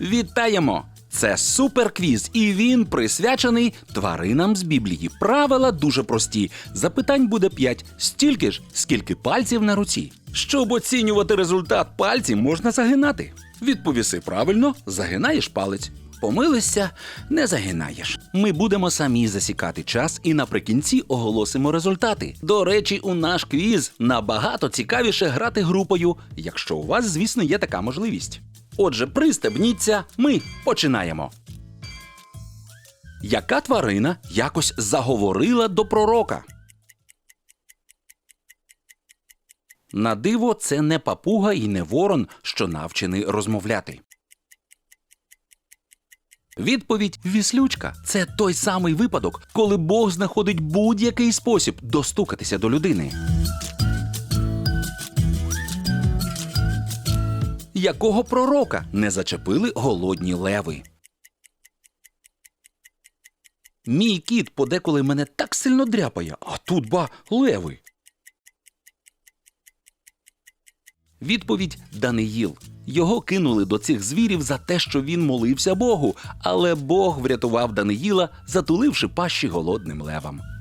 Вітаємо! Це суперквіз, і він присвячений тваринам з Біблії. Правила дуже прості. Запитань буде 5, стільки ж, скільки пальців на руці. Щоб оцінювати результат пальців, можна загинати. Відповіси правильно, загинаєш палець. Помилишся, не загинаєш. Ми будемо самі засікати час і наприкінці оголосимо результати. До речі, у наш квіз набагато цікавіше грати групою, якщо у вас, звісно, є така можливість. Отже, пристебніться, ми починаємо. Яка тварина якось заговорила до пророка? На диво, це не папуга і не ворон, що навчений розмовляти. Відповідь віслючка це той самий випадок, коли Бог знаходить будь-який спосіб достукатися до людини. Якого пророка не зачепили голодні леви? Мій кіт подеколи мене так сильно дряпає, а тут ба леви. Відповідь Даниїл. Його кинули до цих звірів за те, що він молився Богу, але Бог врятував Даниїла, затуливши пащі голодним левам.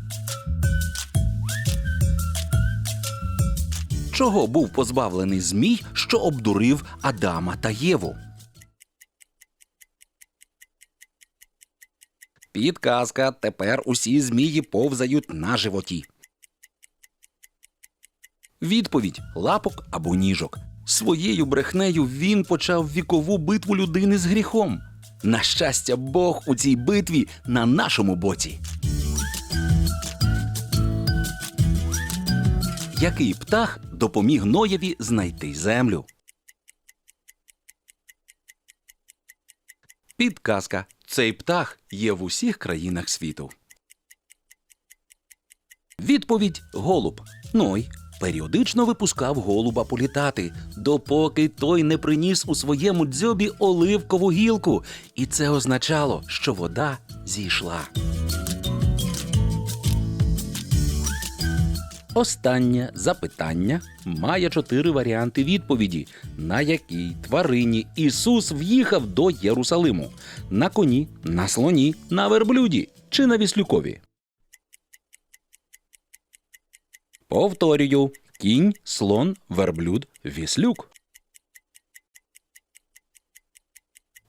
Чого був позбавлений змій, що обдурив Адама та Єву? Підказка. Тепер усі змії повзають на животі. Відповідь лапок або ніжок. Своєю брехнею він почав вікову битву людини з гріхом. На щастя, Бог у цій битві на нашому боці. Який птах допоміг Ноєві знайти землю? Підказка. Цей птах є в усіх країнах світу. Відповідь голуб. Ной періодично випускав голуба політати, допоки той не приніс у своєму дзьобі оливкову гілку, і це означало, що вода зійшла. Останнє запитання має чотири варіанти відповіді, на якій тварині Ісус в'їхав до Єрусалиму: на коні, на слоні, на верблюді чи на віслюкові. Повторюю: кінь, слон, верблюд, віслюк.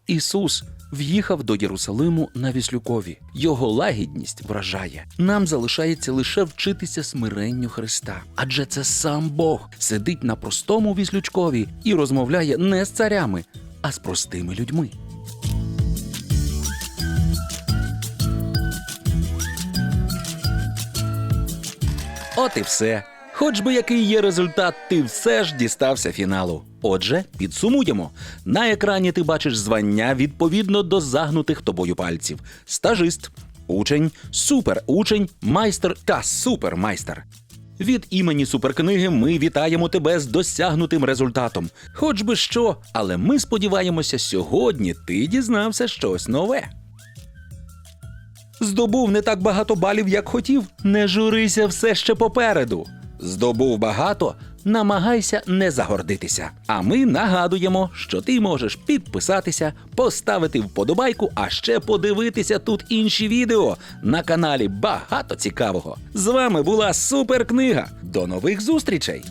Ісус в'їхав до Єрусалиму на віслюкові. Його лагідність вражає. Нам залишається лише вчитися смиренню Христа, адже це сам Бог сидить на простому віслючкові і розмовляє не з царями, а з простими людьми. От і все. Хоч би який є результат, ти все ж дістався фіналу. Отже, підсумуємо. На екрані ти бачиш звання відповідно до загнутих тобою пальців: стажист, учень, суперучень, майстер та супермайстер. Від імені суперкниги ми вітаємо тебе з досягнутим результатом. Хоч би що, але ми сподіваємося, сьогодні ти дізнався щось нове. Здобув не так багато балів, як хотів. Не журися все ще попереду. Здобув багато, намагайся не загордитися. А ми нагадуємо, що ти можеш підписатися, поставити вподобайку, а ще подивитися тут інші відео. На каналі багато цікавого. З вами була суперкнига. До нових зустрічей!